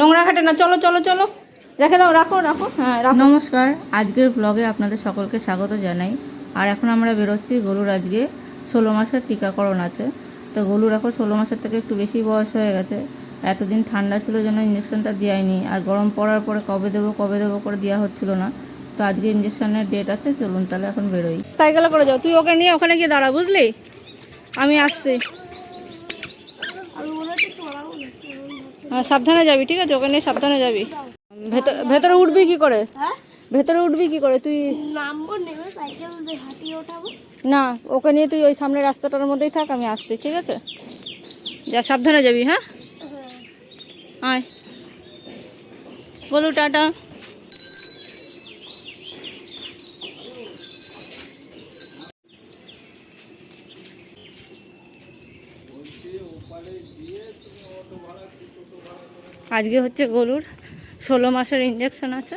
নোংরা ঘাটে না চলো চলো চলো। রেখে দাও রাখো রাখো হ্যাঁ রাখো। নমস্কার আজকের ব্লগে আপনাদের সকলকে স্বাগত জানাই। আর এখন আমরা বেরোচ্ছি গরুর আজকে ষোলো মাসের টিকাকরণ আছে। তো গরুর এখন ষোলো মাসের থেকে একটু বেশি বয়স হয়ে গেছে। এতদিন ঠান্ডা ছিল জন্য ইঞ্জেকশনটা দেওয়াইনি আর গরম পড়ার পরে কবে দেবো কবে দেবো করে দেওয়া হচ্ছিল না। তো আজকে ইঞ্জেকশনের ডেট আছে চলুন তাহলে এখন বেরোই। সাইকেলে করে যাও তুই ওকে নিয়ে ওখানে গিয়ে দাঁড়া বুঝলি? আমি আসছি হ্যাঁ সাবধানে যাবি ঠিক আছে? ওখানে সাবধানে যাবি। ভেতরে ভেতরে উঠবি কি করে? ভেতরে উঠবি কি করে? তুই না ওকে নিয়ে তুই ওই সামনে রাস্তাটার মধ্যেই থাক আমি আসছি ঠিক আছে? যা সাবধানে যাবি হ্যাঁ। আয়। বলু টাটা। আজকে হচ্ছে গরুর ষোলো মাসের ইঞ্জেকশন আছে।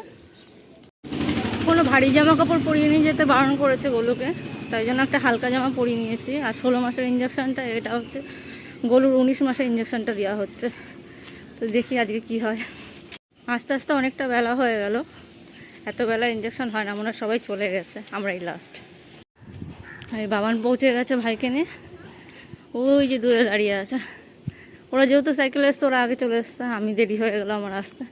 কোনো ভারী জামা কাপড় পরিয়ে নিয়ে যেতে বারণ করেছে গলুকে তাই জন্য একটা হালকা জামা পরিয়ে নিয়েছি। আর ষোলো মাসের ইঞ্জেকশনটা এটা হচ্ছে গলুর উনিশ মাসের ইঞ্জেকশনটা দেওয়া হচ্ছে। তো দেখি আজকে কি হয়। আস্তে আস্তে অনেকটা বেলা হয়ে গেল। এত বেলা ইঞ্জেকশন হয় না, মনে সবাই চলে গেছে, আমরাই লাস্ট এই বাবান পৌঁছে গেছে ভাইকে নিয়ে। ওই যে দূরে দাঁড়িয়ে আছে। ওরা যেহেতু সাইকেল এসছে, ওরা আগে চলে এসছে। আমি দেরি হয়ে গেলো আমার আসতে।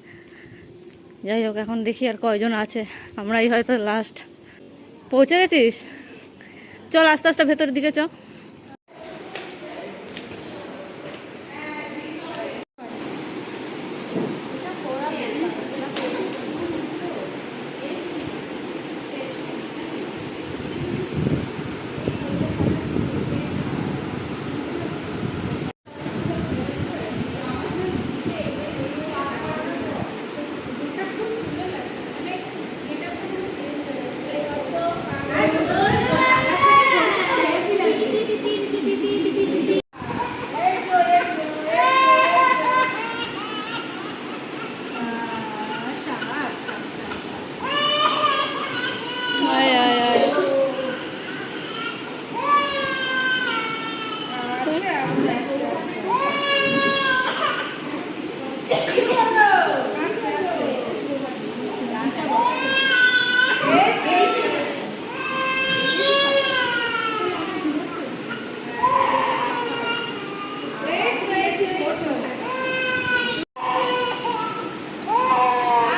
যাই হোক, এখন দেখি আর কয়জন আছে। আমরাই হয়তো লাস্ট পৌঁছে গেছিস? চল আস্তে আস্তে ভেতরের দিকে চ আয় আয় আয়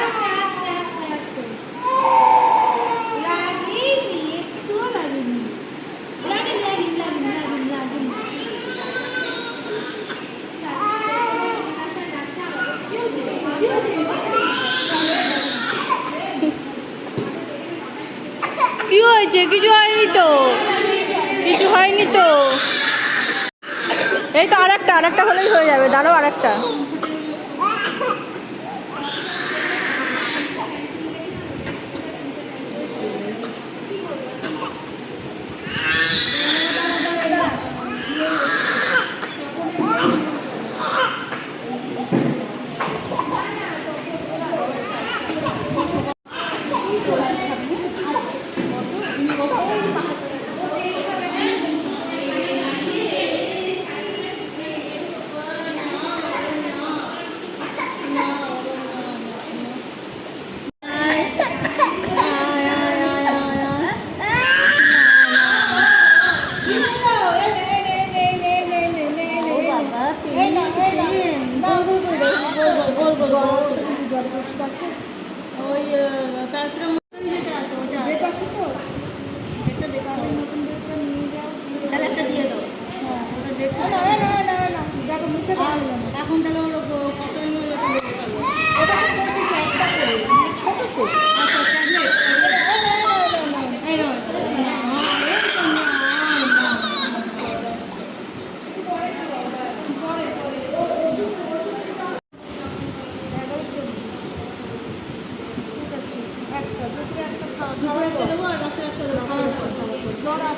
আস্তে আস্তে আস্তে আস্তে লাগেনি একটুও লাগেনি লাগেনি লাগেনি লাগেনি লাগেনি লাগেনি কি হয়েছে কিছু হয়নি তো কিছু হয়নি তো এই তো আরেকটা আরেকটা হলেই হয়ে যাবে দাঁড়াও আরেকটা। సంవత్సరం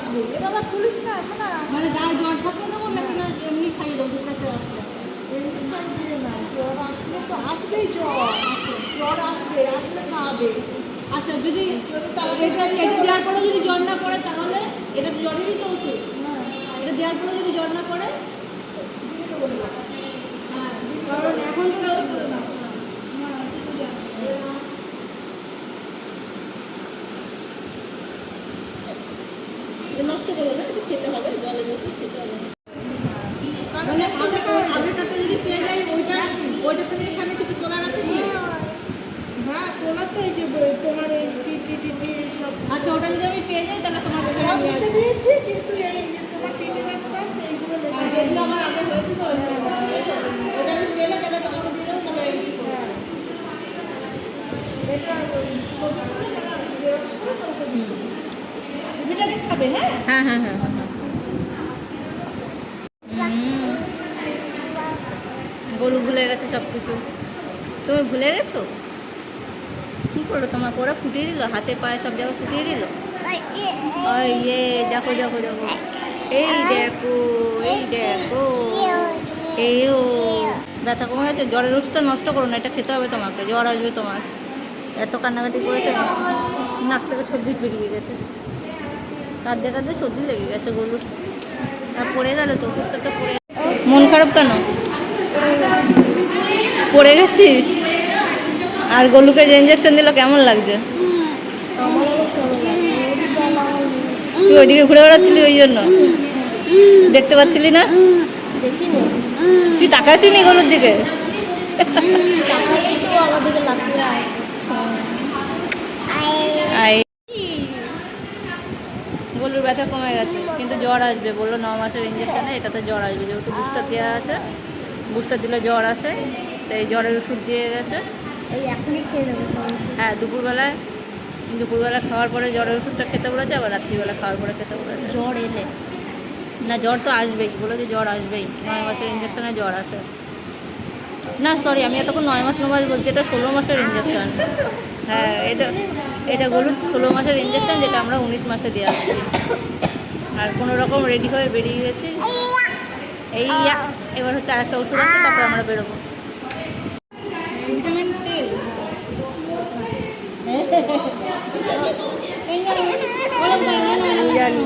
পর। জ্বর আসবে এবার খুলিস না মানে গায়ে জ্বর থাকলে দেবো নাকি না এমনি খাইয়ে দেবো দুপুরে একটা? এমনিটাই জ্বর আসলে তো আসবেই জ্বর জ্বর আসবে আসলে খাওয়াবে আচ্ছা যদি এটা এটা দেওয়ার পরে যদি জ্বর না পড়ে তাহলে এটা জ্বরেরই তো ওষুধ? এটা দেওয়ার পরে যদি জ্বর না পড়ে? হ্যাঁ। কারণ এখন তো নষ্ট করবে না কিন্তু খেতে হবে জলের ওষুধ খেতে হবে। মানে আগেটা যদি পেয়ে যাই ওইটা ওইটা এখানে কিছু তোলার আছে কি? হ্যাঁ তোলা তো এই যে তোমার এই টি টি টি টি সব। আচ্ছা ওটা যদি আমি পেয়ে যাই তাহলে তোমার কাছে দিয়েছি কিন্তু এই যে তোমার টি টি বাস বাস এইগুলো লেখা যেগুলো আমার আগে হয়েছিল ওটা আমি পেলে তাহলে তোমাকে দিয়ে দেবো তাহলে হ্যাঁ। এটা ছবি জেরক্স করে তোমাকে দিয়ে দেবো। ভিটামিন খাবে হ্যাঁ? হ্যাঁ হ্যাঁ হ্যাঁ। গরু ভুলে গেছে সব কিছু তুমি ভুলে গেছো? কি করল তোমার ওরা ফুটিয়ে দিল, হাতে পায়ে সব জায়গায় ফুটিয়ে দিল? ইয়ে দেখো দেখো দেখো। এই দেখো এই দেখো, এই ও। ব্যথা কমে গেছে, জ্বরের ওষুধটা নষ্ট করো না, এটা খেতে হবে তোমাকে, জ্বর আসবে তোমার। এত কান্নাকাটি করেছে নাক থেকে সর্দি বেরিয়ে গেছে। কাঁদতে কাঁদতে সর্দি লেগে গেছে গরুর। আর পড়ে গেল তো ওষুধটা তো পড়ে মন খারাপ কেন? পড়ে গেছিস? আর গলুকে যে ইঞ্জেকশন দিল কেমন লাগছে? তুই ওইদিকে ঘুরে বেড়াচ্ছিলি ওই জন্য? দেখতে পাচ্ছিলি না? তুই তাকাসিনি গলুর দিকে? গলুর ব্যথা কমে গেছে। কিন্তু জ্বর আসবে। বলল ন মাসের ইঞ্জেকশনে এটাতে জ্বর আসবে। যেহেতু বুস্টার দেওয়া আছে বুস্টার দিলে জ্বর আসে তো এই জ্বরের ওষুধ দিয়ে গেছে। হ্যাঁ দুপুরবেলায় দুপুরবেলা খাওয়ার পরে জ্বরের ওষুধটা খেতে বলেছে আবার রাত্রিবেলা খাওয়ার পরে খেতে বলেছে। জ্বর এলে। না জ্বর তো আসবেই। বলে যে জ্বর আসবেই। নয় মাসের ইঞ্জেকশানে জ্বর আসে। না সরি আমি এতক্ষণ নয় মাস ন মাস বলছি এটা ষোলো মাসের ইঞ্জেকশন হ্যাঁ এটা এটা বলুন ষোলো মাসের ইঞ্জেকশন যেটা আমরা উনিশ মাসে দিয়ে আসছি আর কোনো রকম রেডি হয়ে বেরিয়ে গেছি এই এবার হচ্ছে আরেকটা ওষুধ আছে তারপর আমরা বেরোবো জানি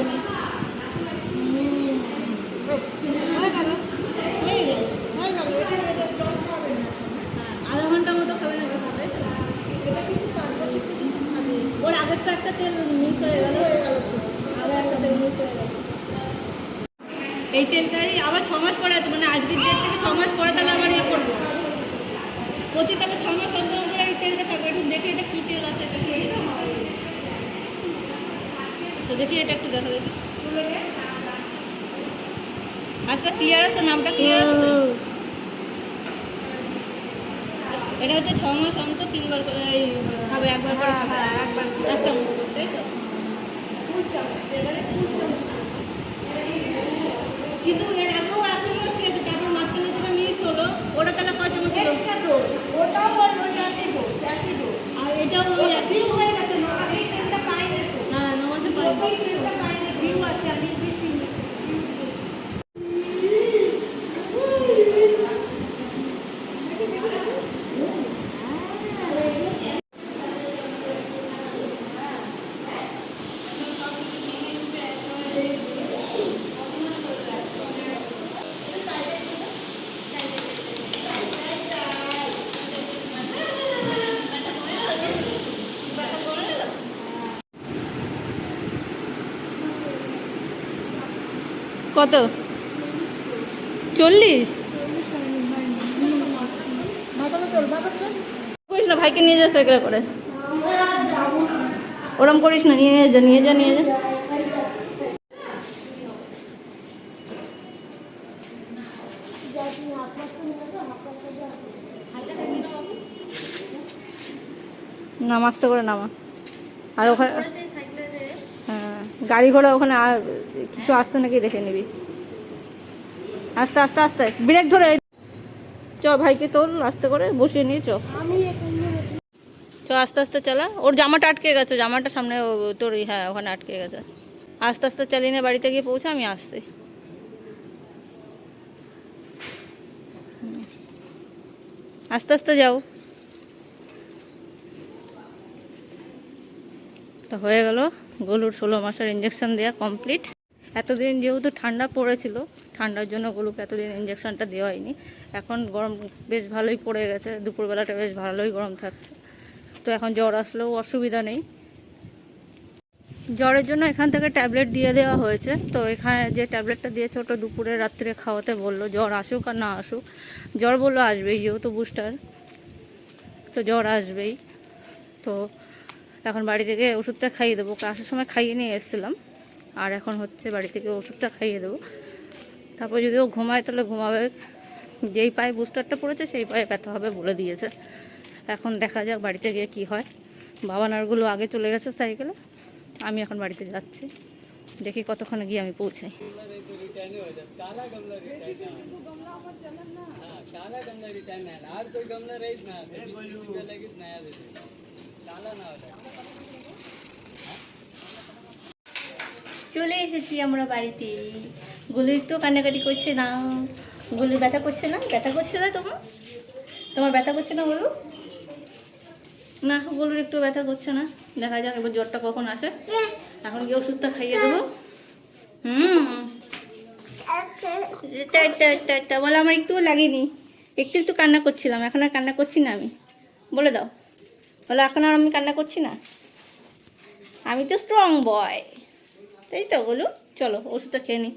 আধা ঘণ্টা মতো খাবে না কিছু তাই তো? ওর আগের তো একটা তেল মিস হয়ে গেল আবার একটা তেল মিস হয়ে গেল এই তেলটাই আবার ছ মাস পরে আছে মানে আজকের ডেট থেকে ছ মাস পরে তাহলে আবার ইয়ে করব। প্রতি তাহলে ছ মাস অন্তর অন্তর এই তেলটা থাকবে একটু দেখি এটা কী তেল আছে এটা শুনি। আচ্ছা দেখি এটা একটু দেখো দেখি আচ্ছা ক্লিয়ার আছে নামটা ক্লিয়ার আছে? এটা হচ্ছে ছ মাস অন্তর তিনবার করে এই খাবে একবার করে। খাবে একবার এক চামচ করে, তাই তো কিন্তু এর আগেও এক চামচ খেয়েছে তারপর মাঝখানে যেটা মিস হলো ওটা তাহলে কয় চামচ ছিল ওটাও ওই ওই একই ডোজ একই ডোজ আর এটাও ওই এক- হয়ে গেছে তেলটা পাইনি তো। না না নমাতে পাইনি ভিউ আছে আমি ভিউ দিয়েছি কত? চল্লিশ? করিস না, ভাইকে নিয়ে যা সাইকেলে করে। ওরম করিস না, নিয়ে যা নিয়ে যা নিয়ে যা। নাম আস্তে করে নামা। আর ওখানে গাড়ি ঘোড়া ওখানে কিছু আসছে নাকি দেখে নিবি। আস্তে আস্তে আস্তে, ব্রেক ধরে। চ ভাইকে তোল, আস্তে করে বসিয়ে নিয়ে চ। চ, আস্তে আস্তে চালা। ওর জামাটা আটকে গেছে, জামাটা সামনে তোর হ্যাঁ ওখানে আটকে গেছে। আস্তে আস্তে চালিয়ে নিয়ে বাড়িতে গিয়ে পৌঁছে, আমি আসছি। আস্তে আস্তে যাও। তো হয়ে গেল। গলুর ষোলো মাসের ইঞ্জেকশন দেওয়া কমপ্লিট এতদিন যেহেতু ঠান্ডা পড়েছিল, ঠান্ডার জন্য গলুকে এতদিন ইঞ্জেকশনটা দেওয়া হয়নি। এখন গরম বেশ ভালোই পড়ে গেছে, দুপুরবেলাটা বেশ ভালোই গরম থাকছে। তো এখন জ্বর আসলেও অসুবিধা নেই। জ্বরের জন্য এখান থেকে ট্যাবলেট দিয়ে দেওয়া হয়েছে। তো এখানে যে ট্যাবলেটটা দিয়েছে, ওটা দুপুরে রাত্রে খাওয়াতে বলল, জ্বর আসুক আর না আসুক। জ্বর বলল আসবেই, যেহেতু বুস্টার তো জ্বর আসবেই। তো এখন বাড়ি থেকে ওষুধটা খাইয়ে দেবো। আসার সময় খাইয়ে নিয়ে এসেছিলাম। আর এখন হচ্ছে বাড়ি থেকে ওষুধটা খাইয়ে দেবো। তারপর যদি ও ঘুমায় তাহলে ঘুমাবে। যেই পায়ে বুস্টারটা পড়েছে সেই পায়ে ব্যথা হবে বলে দিয়েছে। এখন দেখা যাক বাড়িতে গিয়ে কি হয়। বাবা নারগুলো আগে চলে গেছে সাইকেলে। আমি এখন বাড়িতে যাচ্ছি। দেখি কতক্ষণে গিয়ে আমি পৌঁছাই। काला চলে এসেছি আমরা বাড়িতে। গুলির তো কান্নাকাটি করছে না। গুলির ব্যথা করছে না? ব্যথা করছে না তোমার? তোমার ব্যথা করছে না গলু? না, গলুর একটু ব্যথা করছে না। দেখা যাক, এবার জ্বরটা কখন আসে। এখন গিয়ে ওষুধটা খাইয়ে দেবো। হুম। তাই তা বলে, আমার একটু লাগেনি। একটু একটু কান্না করছিলাম। এখন আর কান্না করছি না আমি। বলে দাও। বলো এখন আর আমি কান্না করছি না? আমি তো স্ট্রং বয় তাই তো বলু চলো, ওষুধটা খেয়ে নিই